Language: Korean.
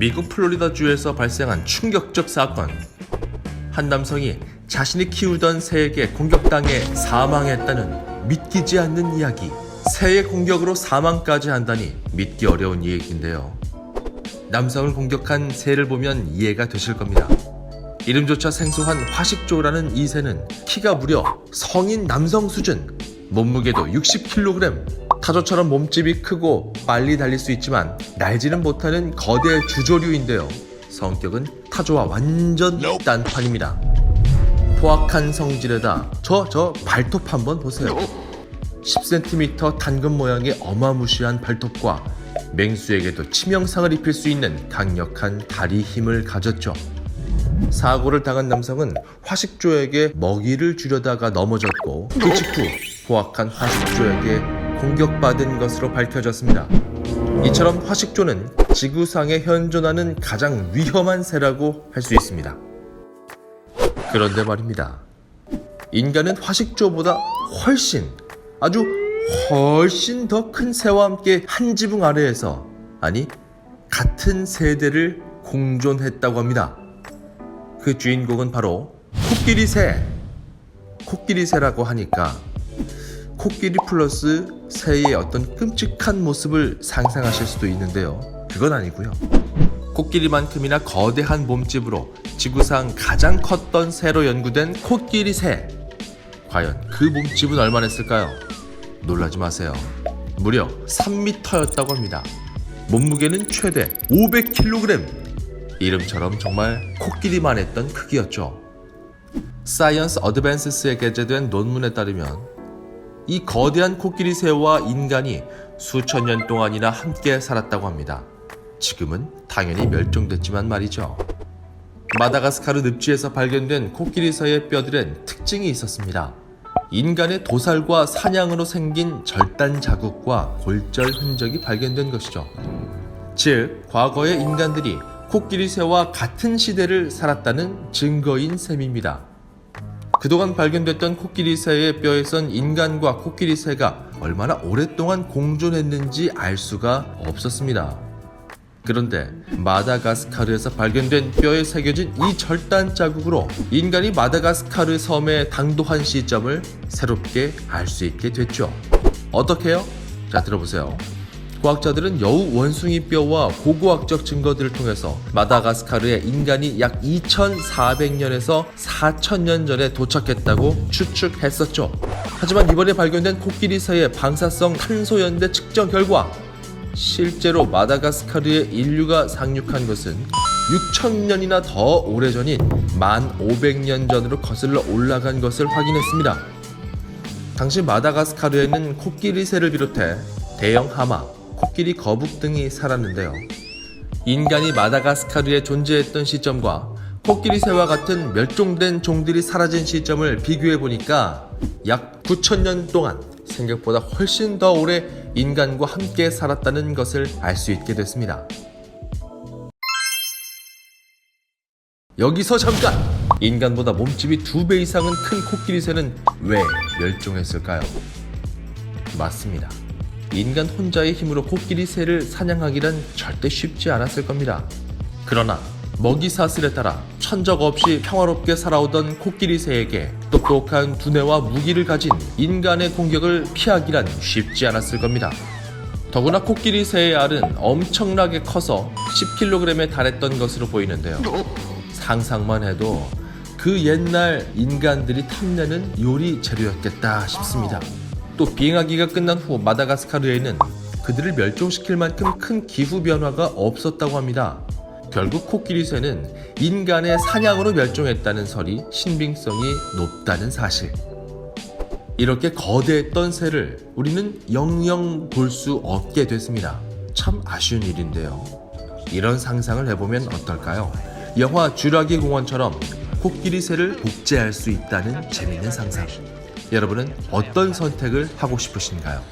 미국 플로리다주에서 발생한 충격적 사건. 한 남성이 자신이 키우던 새에게 공격당해 사망했다는 믿기지 않는 이야기. 새의 공격으로 사망까지 한다니 믿기 어려운 얘기인데요. 남성을 공격한 새를 보면 이해가 되실 겁니다. 이름조차 생소한 화식조라는 이 새는 키가 무려 성인 남성 수준, 몸무게도 60kg, 타조처럼 몸집이 크고 빨리 달릴 수 있지만 날지는 못하는 거대 주조류인데요. 성격은 타조와 완전 딴판입니다. 포악한 성질에다 저 저 발톱 한번 보세요. 10cm 당근 모양의 어마무시한 발톱과 맹수에게도 치명상을 입힐 수 있는 강력한 다리 힘을 가졌죠. 사고를 당한 남성은 화식조에게 먹이를 주려다가 넘어졌고 그 직후 포악한 화식조에게 공격받은 것으로 밝혀졌습니다. 이처럼 화식조는 지구상에 현존하는 가장 위험한 새라고 할 수 있습니다. 그런데 말입니다. 인간은 화식조보다 훨씬 아주 훨씬 더 큰 새와 함께 한 지붕 아래에서 아니 같은 세대를 공존했다고 합니다. 그 주인공은 바로 코끼리 새. 코끼리 새라고 하니까 코끼리 플러스 새의 어떤 끔찍한 모습을 상상하실 수도 있는데요. 그건 아니고요. 코끼리만큼이나 거대한 몸집으로 지구상 가장 컸던 새로 연구된 코끼리 새. 과연 그 몸집은 얼마나 했을까요? 놀라지 마세요. 무려 3m였다고 합니다. 몸무게는 최대 500kg. 이름처럼 정말 코끼리만 했던 크기였죠. 사이언스 어드밴스스에 게재된 논문에 따르면 이 거대한 코끼리 새와 인간이 수천 년 동안이나 함께 살았다고 합니다. 지금은 당연히 멸종됐지만 말이죠. 마다가스카르 늪지에서 발견된 코끼리 새의 뼈들엔 특징이 있었습니다. 인간의 도살과 사냥으로 생긴 절단 자국과 골절 흔적이 발견된 것이죠. 즉, 과거의 인간들이 코끼리 새와 같은 시대를 살았다는 증거인 셈입니다. 그동안 발견됐던 코끼리 새의 뼈에선 인간과 코끼리 새가 얼마나 오랫동안 공존했는지 알 수가 없었습니다. 그런데 마다가스카르에서 발견된 뼈에 새겨진 이 절단 자국으로 인간이 마다가스카르 섬에 당도한 시점을 새롭게 알 수 있게 됐죠. 어떻게요? 자 들어보세요. 과학자들은 여우 원숭이 뼈와 고고학적 증거들을 통해서 마다가스카르에 인간이 약 2400년에서 4000년 전에 도착했다고 추측했었죠. 하지만 이번에 발견된 코끼리 새의 방사성 탄소 연대 측정 결과 실제로 마다가스카르에 인류가 상륙한 것은 6천년이나 더 오래전인 1500년 전으로 거슬러 올라간 것을 확인했습니다. 당시 마다가스카르에는 코끼리 새를 비롯해 대형 하마, 코끼리 거북 등이 살았는데요. 인간이 마다가스카르에 존재했던 시점과 코끼리 새와 같은 멸종된 종들이 사라진 시점을 비교해 보니까 약 9천년 동안 생각보다 훨씬 더 오래 인간과 함께 살았다는 것을 알 수 있게 됐습니다. 여기서 잠깐! 인간보다 몸집이 두 배 이상은 큰 코끼리 새는 왜 멸종했을까요? 맞습니다. 인간 혼자의 힘으로 코끼리 새를 사냥하기란 절대 쉽지 않았을 겁니다. 그러나 먹이 사슬에 따라 천적 없이 평화롭게 살아오던 코끼리 새에게 똑똑한 두뇌와 무기를 가진 인간의 공격을 피하기란 쉽지 않았을 겁니다. 더구나 코끼리 새의 알은 엄청나게 커서 10kg에 달했던 것으로 보이는데요. 상상만 해도 그 옛날 인간들이 탐내는 요리 재료였겠다 싶습니다. 또 비행하기가 끝난 후 마다가스카르에는 그들을 멸종시킬 만큼 큰 기후 변화가 없었다고 합니다. 결국 코끼리 새는 인간의 사냥으로 멸종했다는 설이 신빙성이 높다는 사실. 이렇게 거대했던 새를 우리는 영영 볼 수 없게 됐습니다. 참 아쉬운 일인데요. 이런 상상을 해보면 어떨까요? 영화 쥐라기 공원처럼 코끼리 새를 복제할 수 있다는 재미있는 상상. 여러분은 어떤 선택을 하고 싶으신가요?